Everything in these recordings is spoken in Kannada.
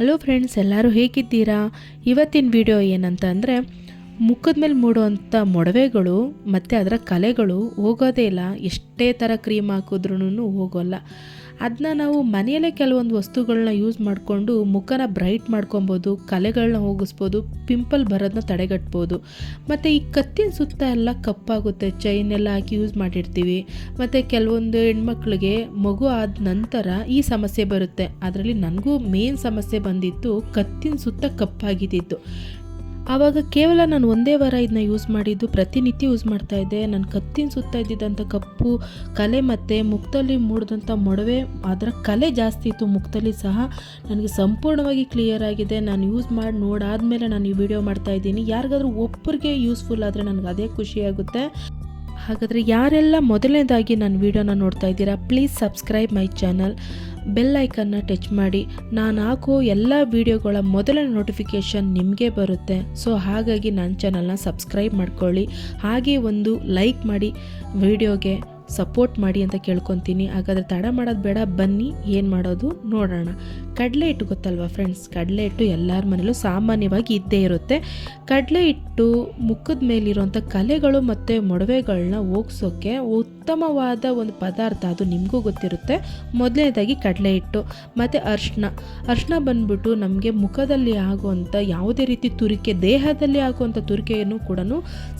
ಹಲೋ ಫ್ರೆಂಡ್ಸ್ ಎಲ್ಲರೂ ಹೇಗಿದ್ದೀರಾ? ಇವತ್ತಿನ ವಿಡಿಯೋ ಏನಂತ ಅಂದರೆ ಮುಖದ ಮೇಲೆ ಮೂಡುವಂಥ ಮೊಡವೆಗಳು ಮತ್ತು ಅದರ ಕಲೆಗಳು ಹೋಗೋದೇ ಇಲ್ಲ. ಎಷ್ಟೇ ಥರ ಕ್ರೀಮ್ ಹಾಕಿದ್ರೂ ಹೋಗೋಲ್ಲ. ಅದನ್ನ ನಾವು ಮನೆಯಲ್ಲೇ ಕೆಲವೊಂದು ವಸ್ತುಗಳನ್ನ ಯೂಸ್ ಮಾಡಿಕೊಂಡು ಮುಖನ ಬ್ರೈಟ್ ಮಾಡ್ಕೊಬೋದು ಕಲೆಗಳನ್ನ ಹೋಗಿಸ್ಬೋದು, ಪಿಂಪಲ್ ಬರೋದನ್ನ ತಡೆಗಟ್ಬೋದು. ಮತ್ತು ಈ ಕತ್ತಿನ ಸುತ್ತ ಎಲ್ಲ ಕಪ್ಪಾಗುತ್ತೆ. ಚೈನ್ ಎಲ್ಲ ಹಾಕಿ ಯೂಸ್ ಮಾಡಿರ್ತೀವಿ. ಮತ್ತು ಕೆಲವೊಂದು ಹೆಣ್ಮಕ್ಳಿಗೆ ಮಗು ಆದ ನಂತರ ಈ ಸಮಸ್ಯೆ ಬರುತ್ತೆ. ಅದರಲ್ಲಿ ನನಗೂ ಮೇನ್ ಸಮಸ್ಯೆ ಬಂದಿತ್ತು ಕತ್ತಿನ ಸುತ್ತ ಕಪ್ಪಾಗಿದ್ದಿದ್ದು. ಆವಾಗ ಕೇವಲ ನಾನು ಒಂದೇ ವಾರ ಇದನ್ನ ಯೂಸ್ ಮಾಡಿದ್ದು, ಪ್ರತಿನಿತ್ಯ ಯೂಸ್ ಮಾಡ್ತಾ ಇದ್ದೆ. ನನ್ನ ಕತ್ತಿನ ಸುತ್ತ ಇದ್ದಿದ್ದಂಥ ಕಪ್ಪು ಕಲೆ ಮತ್ತು ಮುಖದಲ್ಲಿ ಮೂಡಿದಂಥ ಮೊಡವೆ, ಅದರ ಕಲೆ ಜಾಸ್ತಿ ಇತ್ತು ಮುಖದಲ್ಲಿ ಸಹ. ನನಗೆ ಸಂಪೂರ್ಣವಾಗಿ ಕ್ಲಿಯರ್ ಆಗಿದೆ. ನಾನು ಯೂಸ್ ಮಾಡಿ ನೋಡಾದ್ಮೇಲೆ ನಾನು ಈ ವಿಡಿಯೋ ಮಾಡ್ತಾ ಇದ್ದೀನಿ. ಯಾರಿಗಾದ್ರೂ ಒಬ್ಬರಿಗೆ ಯೂಸ್ಫುಲ್ ಆದರೆ ನನಗೆ ಅದೇ ಖುಷಿಯಾಗುತ್ತೆ ಹಾಗಾದರೆ ಯಾರೆಲ್ಲ ಮೊದಲನೇದಾಗಿ ನನ್ನ ವೀಡಿಯೋನ ನೋಡ್ತಾ ಇದ್ದೀರಾ please subscribe my channel bell ಐಕನ್ನ touch ಮಾಡಿ. ನಾನು ಹಾಕೋ ಎಲ್ಲ ವೀಡಿಯೋಗಳ ಮೊದಲ ನೋಟಿಫಿಕೇಷನ್ ನಿಮಗೆ ಬರುತ್ತೆ. ಸೊ ಹಾಗಾಗಿ ನನ್ನ ಚಾನಲ್ನ ಸಬ್ಸ್ಕ್ರೈಬ್ ಮಾಡ್ಕೊಳ್ಳಿ. ಹಾಗೆ ಒಂದು ಲೈಕ್ ಮಾಡಿ, ವಿಡಿಯೋಗೆ ಸಪೋರ್ಟ್ ಮಾಡಿ ಅಂತ ಕೇಳ್ಕೊತೀನಿ. ಹಾಗಾದರೆ ತಡ ಮಾಡೋದು ಬೇಡ, ಬನ್ನಿ ಏನು ಮಾಡೋದು ನೋಡೋಣ. ಕಡಲೆ ಹಿಟ್ಟು ಗೊತ್ತಲ್ವಾ ಫ್ರೆಂಡ್ಸ್ ಕಡಲೆ ಹಿಟ್ಟು ಎಲ್ಲರ ಮನೇಲೂ ಸಾಮಾನ್ಯವಾಗಿ ಇದ್ದೇ ಇರುತ್ತೆ. ಕಡಲೆ ಹಿಟ್ಟು ಮುಖದ ಮೇಲಿರುವಂಥ ಕಲೆಗಳು ಮತ್ತು ಮೊಡವೆಗಳನ್ನ ಹೋಗ್ಸೋಕ್ಕೆ ಉತ್ತಮವಾದ ಒಂದು ಪದಾರ್ಥ ಅದು ನಿಮಗೂ ಗೊತ್ತಿರುತ್ತೆ. ಮೊದಲನೇದಾಗಿ ಕಡಲೆ ಹಿಟ್ಟು, ಮತ್ತು ಅರ್ಶಿನ ಅರ್ಶಿನ ಬಂದ್ಬಿಟ್ಟು ನಮಗೆ ಮುಖದಲ್ಲಿ ಆಗುವಂಥ ಯಾವುದೇ ರೀತಿ ತುರಿಕೆ, ದೇಹದಲ್ಲಿ ಆಗುವಂಥ ತುರಿಕೆಯನ್ನು ಕೂಡ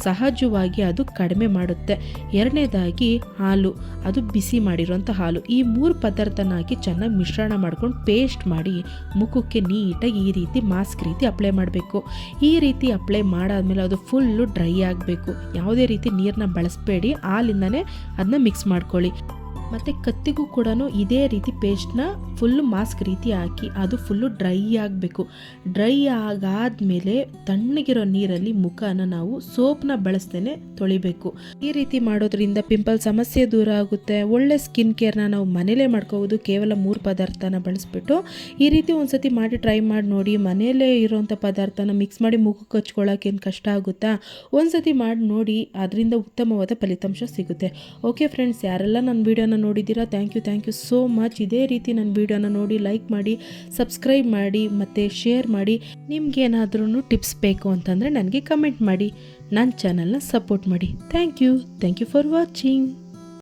ಸಹಜವಾಗಿ ಅದು ಕಡಿಮೆ ಮಾಡುತ್ತೆ. ಎರಡನೇದಾಗಿ ಹಾಲು, ಅದು ಬಿಸಿ ಮಾಡಿರುವಂಥ ಹಾಲು. ಈ ಮೂರು ಪದಾರ್ಥನ ಹಾಕಿ ಚೆನ್ನಾಗಿ ಮಿಶ್ರಣ ಮಾಡ್ಕೊಂಡು ಪೇಸ್ಟ್ ಮಾಡಿ ಮುಖಕ್ಕೆ ನೀಟಾಗಿ ಈ ರೀತಿ ಮಾಸ್ಕ್ ರೀತಿ ಅಪ್ಲೈ ಮಾಡಬೇಕು. ಈ ರೀತಿ ಅಪ್ಲೈ ಮಾಡಾದಮೇಲೆ ಅದು ಫುಲ್ಲು ಡ್ರೈ ಆಗಬೇಕು. ಯಾವುದೇ ರೀತಿ ನೀರನ್ನ ಬಳಸಬೇಡಿ, ಹಾಲಿಂದನೇ ಅದನ್ನ ಮಿಕ್ಸ್ ಮಾಡ್ಕೊಳ್ಳಿ. ಮತ್ತು ಕತ್ತಿಗೂ ಕೂಡ ಇದೇ ರೀತಿ ಪೇಸ್ಟ್ನ ಫುಲ್ ಮಾಸ್ಕ್ ರೀತಿ ಹಾಕಿ, ಅದು ಫುಲ್ಲು ಡ್ರೈ ಆಗಬೇಕು. ಡ್ರೈ ಆಗಾದಮೇಲೆ ತಣ್ಣಗಿರೋ ನೀರಲ್ಲಿ ಮುಖನ ನಾವು ಸೋಪ್ನ ಬಳಸ್ತೇನೆ ತೊಳಿಬೇಕು. ಈ ರೀತಿ ಮಾಡೋದ್ರಿಂದ ಪಿಂಪಲ್ ಸಮಸ್ಯೆ ದೂರ ಆಗುತ್ತೆ. ಒಳ್ಳೆ ಸ್ಕಿನ್ ಕೇರ್ನ ನಾವು ಮನೇಲೇ ಮಾಡ್ಕೋಬೋದು, ಕೇವಲ ಮೂರು ಪದಾರ್ಥನ ಬಳಸ್ಬಿಟ್ಟು. ಈ ರೀತಿ ಒಂದ್ಸತಿ ಮಾಡಿ ಟ್ರೈ ಮಾಡಿ ನೋಡಿ ಮನೆಯಲ್ಲೇ ಇರೋವಂಥ ಪದಾರ್ಥನ ಮಿಕ್ಸ್ ಮಾಡಿ ಮುಖಕ್ಕೆ ಹಚ್ಕೊಳ್ಳೋಕೇನು ಕಷ್ಟ ಆಗುತ್ತಾ? ಒಂದ್ಸತಿ ಮಾಡಿ ನೋಡಿ, ಅದರಿಂದ ಉತ್ತಮವಾದ ಫಲಿತಾಂಶ ಸಿಗುತ್ತೆ. ಓಕೆ ಫ್ರೆಂಡ್ಸ್ ಯಾರೆಲ್ಲ ನನ್ನ ವೀಡಿಯೋನ ನೋಡಿದ್ದೀರಾ? Thank you thank you so much ಇದೇ ರೀತಿ ನನ್ನ ವೀಡಿಯೋನ ನೋಡಿ ಲೈಕ್ ಮಾಡಿ ಸಬ್ಸ್ಕ್ರೈಬ್ ಮಾಡಿ, ಮತ್ತು ಶೇರ್ ಮಾಡಿ. ನಿಮ್ಗೇನಾದ್ರೂ ಟಿಪ್ಸ್ ಬೇಕು ಅಂತಂದರೆ ನನಗೆ ಕಮೆಂಟ್ ಮಾಡಿ. ನನ್ನ ಚಾನಲ್ನ ಸಪೋರ್ಟ್ ಮಾಡಿ. Thank you thank you for watching